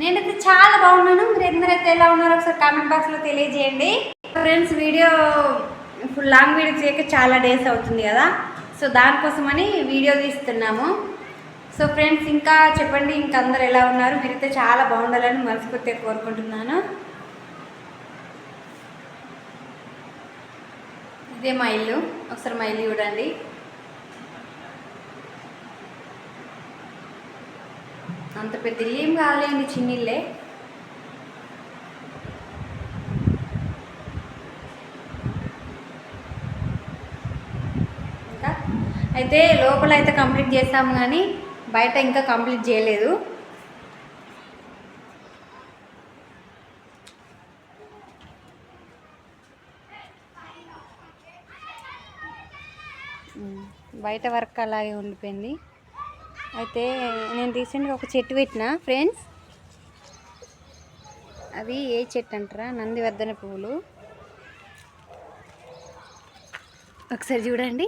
నేనైతే చాలా బాగున్నాను. మీరు ఎందరైతే ఎలా ఉన్నారో ఒకసారి కామెంట్ బాక్స్లో తెలియజేయండి. Friends video full long video చేయక చాలా డేస్ అవుతుంది కదా. సో దానికోసమని వీడియో తీస్తున్నాము. సో ఫ్రెండ్స్ ఇంకా చెప్పండి ఇంకా అందరు ఎలా ఉన్నారు? మీరైతే చాలా బాగుండాలని మనస్ఫూర్తిగా కోరుకుంటున్నాను. ఇదే మా ఇల్లు. ఒకసారి మా ఇల్లు చూడండి. అంత పెద్ద ఇల్లు ఏం కావాలండి చిన్న ఇల్లే ఇంకా? అయితే లోపల అయితే కంప్లీట్ చేస్తాము కానీ బయట ఇంకా కంప్లీట్ చేయలేదు. బయట వర్క్ అలాగే ఉండిపోయింది. అయితే నేను రీసెంట్గా ఒక చెట్టు పెట్టిన ఫ్రెండ్స్. అవి ఏ చెట్టు అంటారా? నందివర్ధన పువ్వులు. ఒకసారి చూడండి.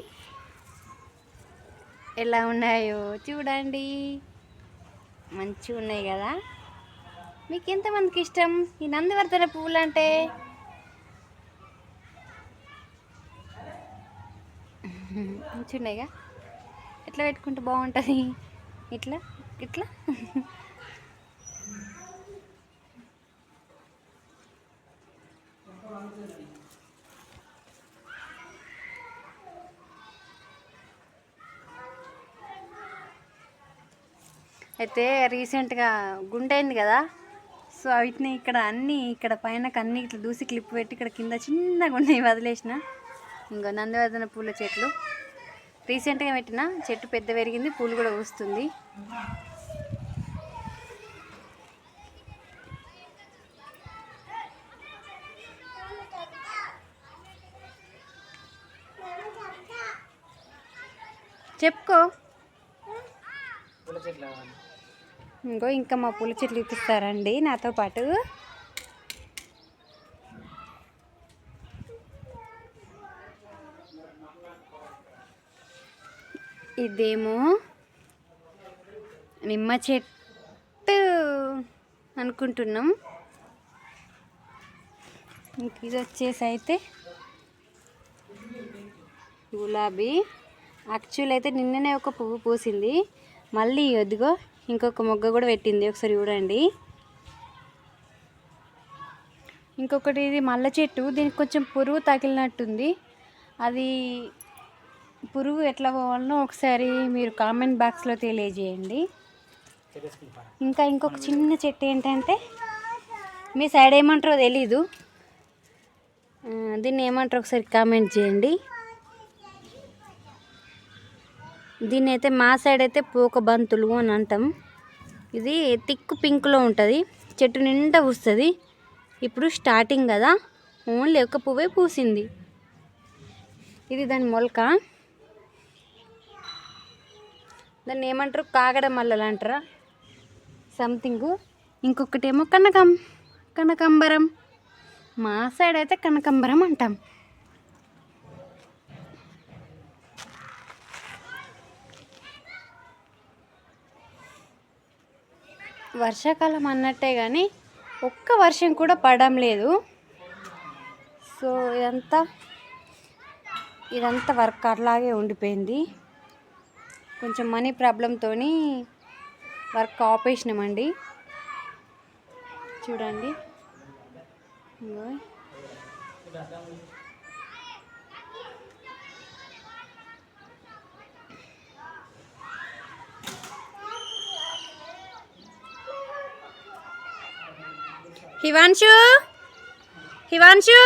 ఎలా ఉన్నాయో చూడండి. మంచిగా ఉన్నాయి కదా? మీకు ఎంతమందికి ఇష్టం? ఈ నందివర్ధన పువ్వులు అంటే? మంచిగా ఉన్నాయిగా ఎట్లా పెట్టుకుంటే బాగుంటుంది? ఇట్లా ఇట్లా. అయితే రీసెంట్గా గుండె అయింది కదా? సో వీటిని ఇక్కడ అన్నీ ఇక్కడ పైన అన్ని ఇట్లా దూసి క్లిప్ పెట్టి ఇక్కడ కింద చిన్నగా ఉన్నాయి వదిలేసిన. ఇంకా నందివర్ధన పూల చెట్లు. రీసెంట్గా పెట్టిన చెట్టు పెద్ద పెరిగింది పూలు కూడా పూస్తుంది. చెప్పుకో. ఇంకో ఇంకా మా పూల చెట్లు ఇప్పిస్తారండి నాతో పాటు. ఇదేమో నిమ్మ చెట్టు అనుకుంటున్నాం. ఇంక ఇది వచ్చేసి అయితే గులాబీ. యాక్చువల్ అయితే నిన్ననే ఒక పువ్వు పూసింది. మళ్ళీ ఎదుగో ఇంకొక మొగ్గ కూడా పెట్టింది. ఒకసారి చూడండి. ఇంకొకటి ఇది మల్ల చెట్టు. దీనికి కొంచెం పురుగు తగిలినట్టుంది. అది పురుగు ఎట్లా పోవాలనో ఒకసారి మీరు కామెంట్ బాక్స్లో తెలియజేయండి. ఇంకా ఇంకొక చిన్న చెట్టు ఏంటంటే మీ సైడ్ ఏమంటారో తెలీదు. దీన్ని ఏమంటారు ఒకసారి కామెంట్ చేయండి. దీన్ని అయితే మా సైడ్ అయితే పోక బంతులు అని అంటాం. ఇది తిక్కు పింక్లో ఉంటుంది. చెట్టు నిండా పూస్తుంది. ఇప్పుడు స్టార్టింగ్ కదా. ఓన్లీ ఒక పువ్వే పూసింది. ఇది దాని మొలక. దాన్ని ఏమంటారు? కాగడ మల్లలు అంటారా? సంథింగ్ ఇంకొకటి ఏమో కనకం. కనకంబరం. మా సైడ్ అయితే కనకంబరం అంటాం. వర్షాకాలం అన్నట్టే కానీ ఒక్క వర్షం కూడా పడడం లేదు. సో ఇదంతా ఇదంతా వర్క్ అట్లాగే ఉండిపోయింది. కొంచెం మనీ ప్రాబ్లంతో వర్క్ ఆపేసినామండి. చూడండి. హివాన్షు? హివాన్షు?